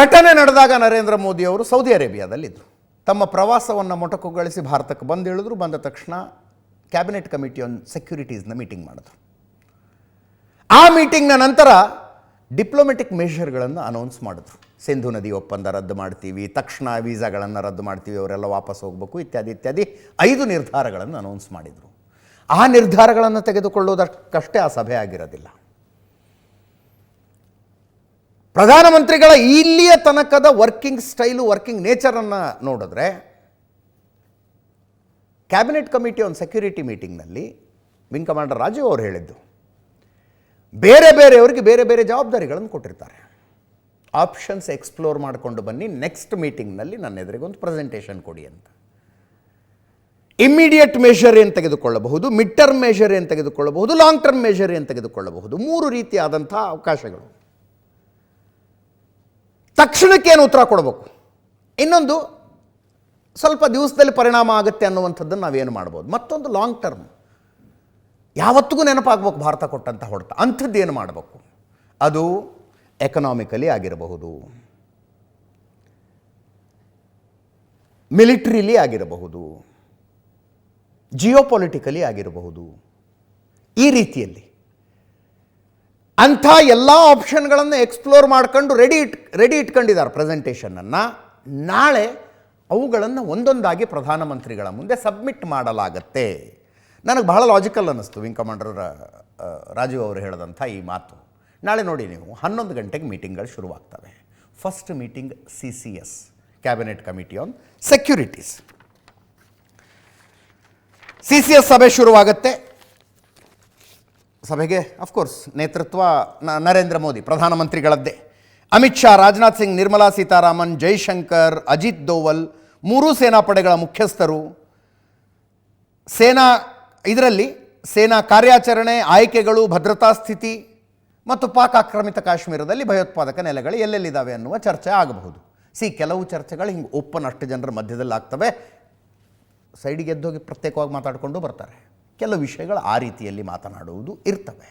ಘಟನೆ ನಡೆದಾಗ ನರೇಂದ್ರ ಮೋದಿ ಅವರು ಸೌದಿ ಅರೇಬಿಯಾದಲ್ಲಿದ್ದರು. ತಮ್ಮ ಪ್ರವಾಸವನ್ನು ಮೊಟಕುಗೊಳಿಸಿ ಭಾರತಕ್ಕೆ ಬಂದು ಹೇಳಿದ್ರು ಬಂದ ತಕ್ಷಣ ಕ್ಯಾಬಿನೆಟ್ ಕಮಿಟಿ ಆನ್ ಸೆಕ್ಯೂರಿಟೀಸ್ನ ಮೀಟಿಂಗ್ ಮಾಡಿದ್ರು. ಆ ಮೀಟಿಂಗ್ನ ನಂತರ ಡಿಪ್ಲೊಮೆಟಿಕ್ ಮೆಷರ್ಗಳನ್ನು ಅನೌನ್ಸ್ ಮಾಡಿದ್ರು. ಸಿಂಧು ನದಿ ಒಪ್ಪಂದ ರದ್ದು ಮಾಡ್ತೀವಿ, ತಕ್ಷಣ ವೀಸಾಗಳನ್ನು ರದ್ದು ಮಾಡ್ತೀವಿ, ಅವರೆಲ್ಲ ವಾಪಸ್ ಹೋಗಬೇಕು, ಇತ್ಯಾದಿ ಇತ್ಯಾದಿ ಐದು ನಿರ್ಧಾರಗಳನ್ನು ಅನೌನ್ಸ್ ಮಾಡಿದರು. ಆ ನಿರ್ಧಾರಗಳನ್ನು ತೆಗೆದುಕೊಳ್ಳುವುದಕ್ಕಷ್ಟೇ ಆ ಸಭೆ ಆಗಿರೋದಿಲ್ಲ. ಪ್ರಧಾನಮಂತ್ರಿಗಳ ಇಲ್ಲಿಯ ತನಕದ ವರ್ಕಿಂಗ್ ಸ್ಟೈಲು, ವರ್ಕಿಂಗ್ ನೇಚರನ್ನು ನೋಡಿದ್ರೆ, ಕ್ಯಾಬಿನೆಟ್ ಕಮಿಟಿ ಆನ್ ಸೆಕ್ಯೂರಿಟಿ ಮೀಟಿಂಗ್ನಲ್ಲಿ ವಿಂಗ್ ಕಮಾಂಡರ್ ರಾಜೀವ್ ಅವರು ಹೇಳಿದ್ದು, ಬೇರೆ ಬೇರೆಯವರಿಗೆ ಬೇರೆ ಬೇರೆ ಜವಾಬ್ದಾರಿಗಳನ್ನು ಕೊಟ್ಟಿರ್ತಾರೆ. ಆಪ್ಷನ್ಸ್ ಎಕ್ಸ್ಪ್ಲೋರ್ ಮಾಡಿಕೊಂಡು ಬನ್ನಿ, ನೆಕ್ಸ್ಟ್ ಮೀಟಿಂಗ್ನಲ್ಲಿ ನನ್ನ ಎದುರಿಗೆ ಒಂದು ಪ್ರೆಸೆಂಟೇಷನ್ ಕೊಡಿ ಅಂತ. ಇಮ್ಮಿಡಿಯೇಟ್ ಮೆಷರ್ ಏನು ತೆಗೆದುಕೊಳ್ಳಬಹುದು ಮಿಡ್ ಟರ್ಮ್ ಮೆಷರ್ ಏನು ತೆಗೆದುಕೊಳ್ಳಬಹುದು ಲಾಂಗ್ ಟರ್ಮ್ ಮೆಷರ್ ಏನು ತೆಗೆದುಕೊಳ್ಳಬಹುದು, ಮೂರು ರೀತಿಯಾದಂಥ ಅವಕಾಶಗಳು. ತಕ್ಷಣಕ್ಕೇನು ಉತ್ತರ ಕೊಡಬೇಕು? ಇನ್ನೊಂದು, ಸ್ವಲ್ಪ ದಿವಸದಲ್ಲಿ ಪರಿಣಾಮ ಆಗುತ್ತೆ ಅನ್ನುವಂಥದ್ದನ್ನು ನಾವೇನು ಮಾಡ್ಬೋದು? ಮತ್ತೊಂದು ಲಾಂಗ್ ಟರ್ಮ್ ಯಾವತ್ತಿಗೂ ನೆನಪಾಗಬೇಕು ಭಾರತ ಕೊಟ್ಟಂಥ ಹೊಡೆತ. ಅಂಥದ್ದು ಏನು ಮಾಡಬೇಕು? ಅದು ಎಕನಾಮಿಕಲಿ ಆಗಿರಬಹುದು. ಮಿಲಿಟ್ರಿಲಿ ಆಗಿರಬಹುದು. ಜಿಯೋಪೊಲಿಟಿಕಲಿ ಆಗಿರಬಹುದು. ಈ ರೀತಿಯಲ್ಲಿ. ಅಂಥ ಎಲ್ಲ ಆಪ್ಷನ್ಗಳನ್ನು ಎಕ್ಸ್ಪ್ಲೋರ್ ಮಾಡ್ಕೊಂಡು ರೆಡಿ ಇಟ್ ರೆಡಿ ಇಟ್ಕೊಂಡಿದ್ದಾರೆ ಪ್ರೆಸೆಂಟೇಷನನ್ನು ನಾಳೆ ಅವುಗಳನ್ನು ಒಂದೊಂದಾಗಿ ಪ್ರಧಾನಮಂತ್ರಿಗಳ ಮುಂದೆ ಸಬ್ಮಿಟ್ ಮಾಡಲಾಗತ್ತೆ. ನನಗೆ ಬಹಳ ಲಾಜಿಕಲ್ ಅನ್ನಿಸ್ತು ವಿಂಗ್ ಕಮಾಂಡರ್ ರಾಜೀವ್ ಅವರು ಹೇಳಿದಂಥ ಈ ಮಾತು. ನಾಳೆ ನೋಡಿ ನೀವು, ಹನ್ನೊಂದು ಗಂಟೆಗೆ ಮೀಟಿಂಗ್ಗಳು ಶುರುವಾಗ್ತವೆ. First meeting C C S cabinet committee on securities C C S ಸಭೆ ಶುರುವಾಗುತ್ತೆ. ಸಭೆಗೆ ಅಫ್ಕೋರ್ಸ್ ನೇತೃತ್ವ ನರೇಂದ್ರ ಮೋದಿ, ಪ್ರಧಾನಮಂತ್ರಿಗಳದ್ದೇ. ಅಮಿತ್ ಶಾ, ರಾಜನಾಥ್ ಸಿಂಗ್, ನಿರ್ಮಲಾ ಸೀತಾರಾಮನ್, ಜೈಶಂಕರ್, ಅಜಿತ್ ದೋವಲ್, ಮೂರೂ ಸೇನಾಪಡೆಗಳ ಮುಖ್ಯಸ್ಥರು. ಸೇನಾ, ಇದರಲ್ಲಿ ಸೇನಾ ಕಾರ್ಯಾಚರಣೆ, ಆಯ್ಕೆಗಳು, ಭದ್ರತಾ ಸ್ಥಿತಿ ಮತ್ತು ಪಾಕ್ ಆಕ್ರಮಿತ ಕಾಶ್ಮೀರದಲ್ಲಿ ಭಯೋತ್ಪಾದಕ ನೆಲೆಗಳು ಎಲ್ಲೆಲ್ಲಿದ್ದಾವೆ ಅನ್ನುವ ಚರ್ಚೆ ಆಗಬಹುದು. ಸಿ, ಕೆಲವು ಚರ್ಚೆಗಳು ಹಿಂಗೆ ಓಪನ್ ಅಷ್ಟು ಜನರ ಮಧ್ಯದಲ್ಲಿ ಆಗ್ತವೆ ಸೈಡಿಗೆ ಎದ್ದೋಗಿ ಪ್ರತ್ಯೇಕವಾಗಿ ಮಾತಾಡಿಕೊಂಡು ಬರ್ತಾರೆ. ಕೆಲವು ವಿಷಯಗಳು ಆ ರೀತಿಯಲ್ಲಿ ಮಾತನಾಡುವುದು ಇರ್ತವೆ.